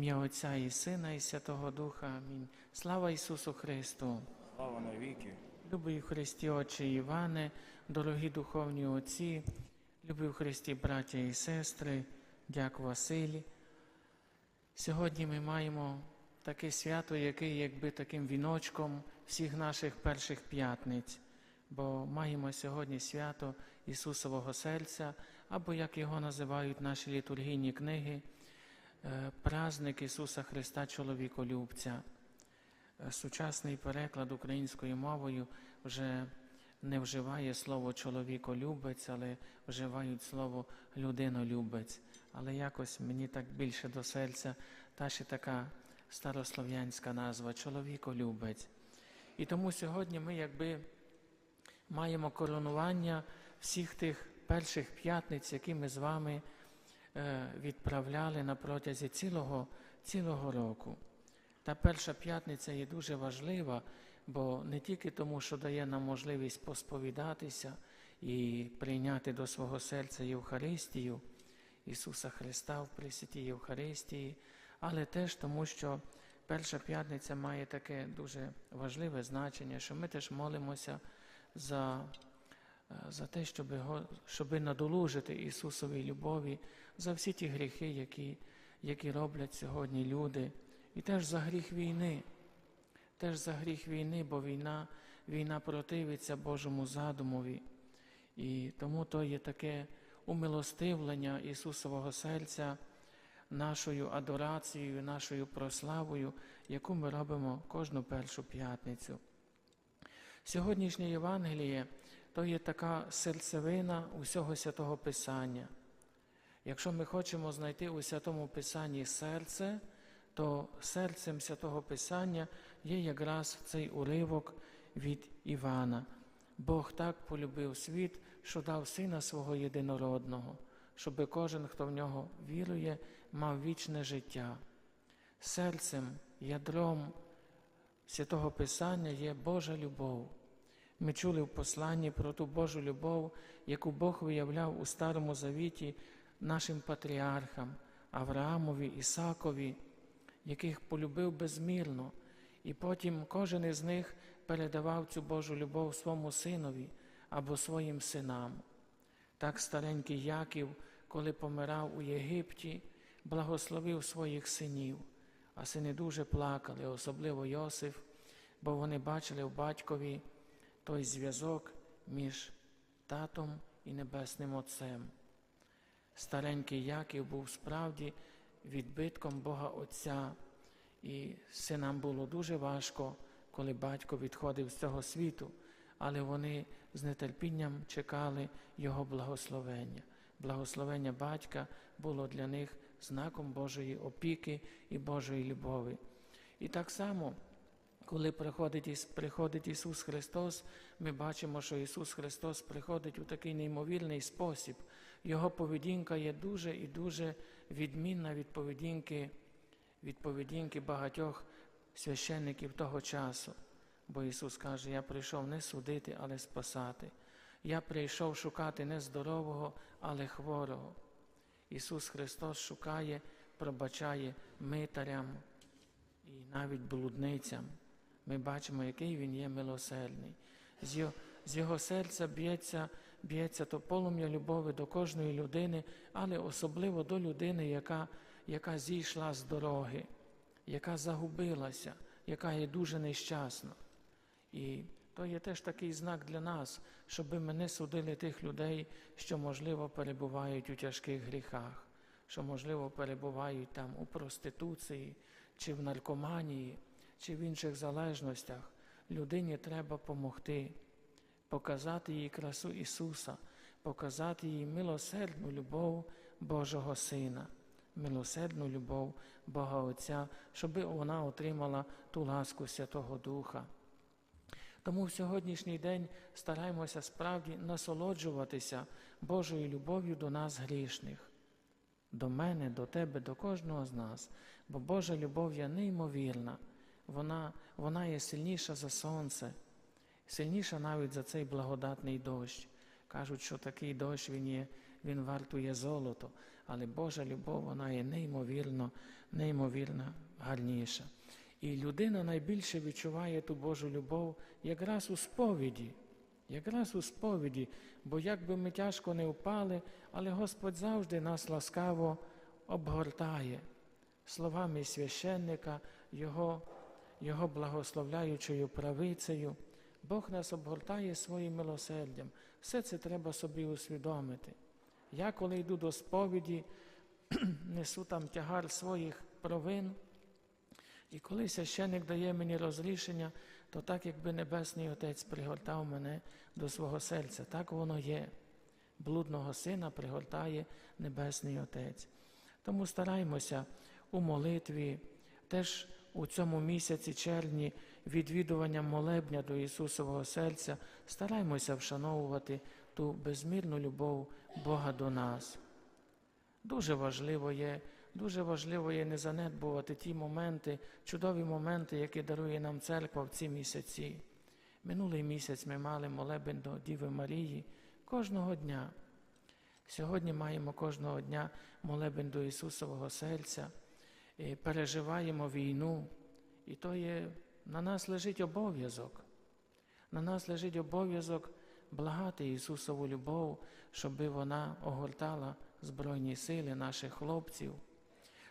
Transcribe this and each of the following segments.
ім'я Отця і Сина, і Святого Духа. Амінь. Слава Ісусу Христу! Слава навіки. Любий Христі Отче Іване, дорогі духовні отці, любі Христі браття і сестри, дяк Василі. Сьогодні ми маємо таке свято, яке є якби таким віночком всіх наших перших п'ятниць, бо маємо сьогодні свято Ісусового серця, або як його називають наші літургійні книги, е, праздник Ісуса Христа Чоловіколюбця. Е, Сучасний переклад українською мовою вже не вживає слово чоловіколюбець, але вживають слово людинолюбець. Але якось мені так більше до серця та ще така старослов'янська назва чоловіколюбець. І тому сьогодні ми якби маємо коронування всіх тих перших п'ятниць, які ми з вами відправляли на протязі цілого, цілого року. Та перша п'ятниця є дуже важлива, бо не тільки тому, що дає нам можливість посповідатися і прийняти до свого серця Євхаристію, Ісуса Христа в Пресвятій Євхаристії, але теж тому, що перша п'ятниця має таке дуже важливе значення, що ми теж молимося за, е, за те, щоб, його, щоб надолужити Ісусовій любові за всі ті гріхи, які, які роблять сьогодні люди. І теж за гріх війни, теж за гріх війни, бо війна, війна противиться Божому задумові. І тому то є таке умилостивлення Ісусового серця нашою адорацією, нашою прославою, яку ми робимо кожну першу п'ятницю. Сьогоднішнє Євангеліє то є така серцевина усього святого Писання. Якщо ми хочемо знайти у святому Писанні серце, то серцем святого Писання є якраз цей уривок від Івана. Бог так полюбив світ, що дав сина свого єдинородного, щоби кожен, хто в нього вірує, мав вічне життя. Серцем, ядром святого Писання є Божа любов. Ми чули в посланні про ту Божу любов, яку Бог виявляв у Старому Завіті нашим патріархам Авраамові, Ісакові, яких полюбив безмірно, і потім кожен із них передавав цю Божу любов своєму синові або своїм синам. Так старенький Яків, коли помирав у Єгипті, благословив своїх синів, а сини дуже плакали, особливо Йосиф, бо вони бачили в батькові той зв'язок між татом і Небесним Отцем. Старенький Яків був справді відбитком Бога Отця, і синам було дуже важко, коли батько відходив з цього світу, але вони з нетерпінням чекали Його благословення. Благословення батька було для них знаком Божої опіки і Божої любові. І так само, коли приходить, приходить Ісус Христос, ми бачимо, що Ісус Христос приходить у такий неймовірний спосіб. Його поведінка є дуже і дуже відмінна від поведінки, від поведінки багатьох священників того часу. Бо Ісус каже, я прийшов не судити, але спасати. Я прийшов шукати не здорового, але хворого. Ісус Христос шукає, пробачає митарям і навіть блудницям. Ми бачимо, який Він є милосердний. З його, серця б'ється, б'ється то полум'я любові до кожної людини, але особливо до людини, яка, яка зійшла з дороги, яка загубилася, яка є дуже нещасна. І то є теж такий знак для нас, щоб ми не судили тих людей, що, можливо, перебувають у тяжких гріхах, що, можливо, перебувають там у проституції, чи в наркоманії, чи в інших залежностях. Людині треба допомогти, показати їй красу Ісуса, показати їй милосердну любов Божого Сина, милосердну любов Бога Отця, щоб вона отримала ту ласку Святого Духа. Тому в сьогоднішній день стараємося справді насолоджуватися Божою любов'ю до нас грішних, до мене, до тебе, до кожного з нас. Бо Божа любов є неймовірна, вона, вона є сильніша за сонце, сильніша навіть за цей благодатний дощ. Кажуть, що такий дощ він є, він вартує золото. але Божа любов, вона є неймовірно, неймовірно гарніша. І людина найбільше відчуває ту Божу любов якраз у сповіді, якраз у сповіді, бо як би ми тяжко не впали, але Господь завжди нас ласкаво обгортає словами священника, Його, Його благословляючою правицею. Бог нас обгортає своїм милосердям. Все це треба собі усвідомити. Я, коли йду до сповіді, несу там тягар своїх провин, і коли священник дає мені розрішення, то так, якби Небесний Отець пригортав мене до свого серця, так воно є. Блудного сина пригортає Небесний Отець. Тому стараймося у молитві, теж у цьому місяці червні відвідуванням молебня до Ісусового серця, стараймося вшановувати ту безмірну любов Бога до нас. Дуже важливо є, дуже важливо є не занедбувати ті моменти, чудові моменти, які дарує нам церква в ці місяці. Минулий місяць ми мали молебень до Діви Марії кожного дня. Сьогодні маємо кожного дня молебень до Ісусового серця, переживаємо війну, і то є на нас лежить обов'язок. На нас лежить обов'язок благати Ісусову любов, щоб вона огортала Збройні сили наших хлопців.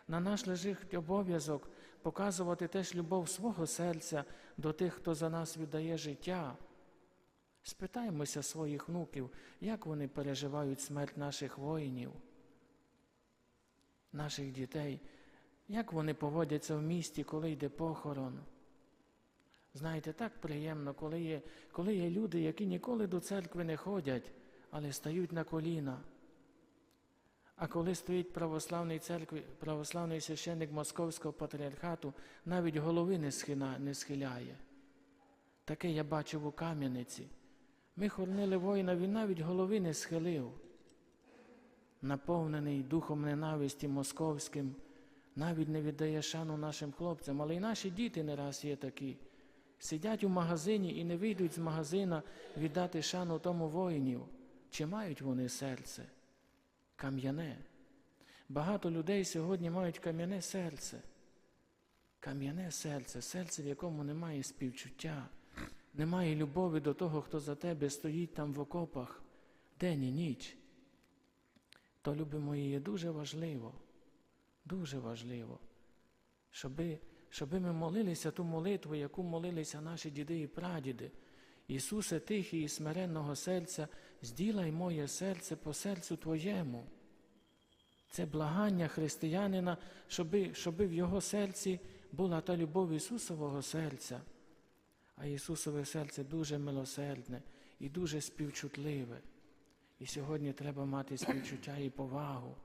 На нас лежить обов'язок показувати теж любов свого серця до тих, хто за нас віддає життя. Спитаємося своїх внуків, як вони переживають смерть наших воїнів, наших дітей, як вони поводяться в місті, коли йде похорон. Знаєте, так приємно, коли є, коли є люди, які ніколи до церкви не ходять, але стають на коліна. А коли стоїть православний церкві, православний священник Московського патріархату, навіть голови не, схина, не схиляє. Таке я бачив у Кам'яниці. Ми хоронили воїна, він навіть голови не схилив, наповнений духом ненависті московським, навіть не віддає шану нашим хлопцям, але й наші діти не раз є такі. Сидять у магазині і не вийдуть з магазина віддати шану тому воїнів. Чи мають вони серце? Кам'яне. Багато людей сьогодні мають кам'яне серце. Кам'яне серце, серце, в якому немає співчуття, немає любові до того, хто за тебе стоїть там в окопах день і ніч. То, любі мої, є дуже важливо, дуже важливо, щоби щоби ми молилися ту молитву, яку молилися наші діди і прадіди. Ісусе тихий і смиренного серця, зділай моє серце по серцю Твоєму. Це благання християнина, щоби, щоби в його серці була та любов Ісусового серця. А Ісусове серце дуже милосердне і дуже співчутливе. І сьогодні треба мати співчуття і повагу.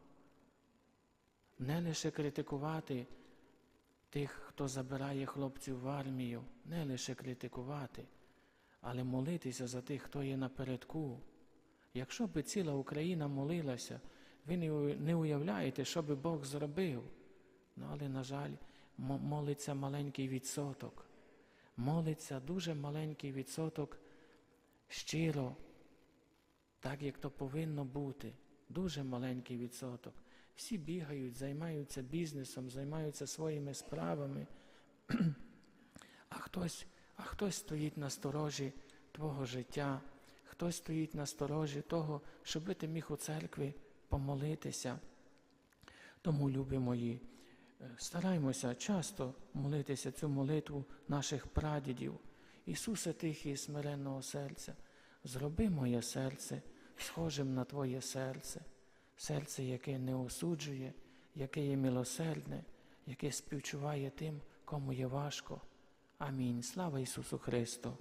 Не лише критикувати тих, хто забирає хлопців в армію, не лише критикувати, але молитися за тих, хто є напередку. Якщо би ціла Україна молилася, ви не уявляєте, що би Бог зробив. Ну, але, на жаль, молиться маленький відсоток. Молиться дуже маленький відсоток щиро, так як то повинно бути. Дуже маленький відсоток. Всі бігають, займаються бізнесом, займаються своїми справами, а хтось, а хтось стоїть на сторожі твого життя, хтось стоїть на сторожі того, щоб ти міг у церкві помолитися. Тому, любі мої, стараймося часто молитися цю молитву наших прадідів. Ісусе тихий і смиренного серця, зроби моє серце схожим на Твоє серце серце, яке не осуджує, яке є милосердне, яке співчуває тим, кому є важко. Амінь. Слава Ісусу Христу!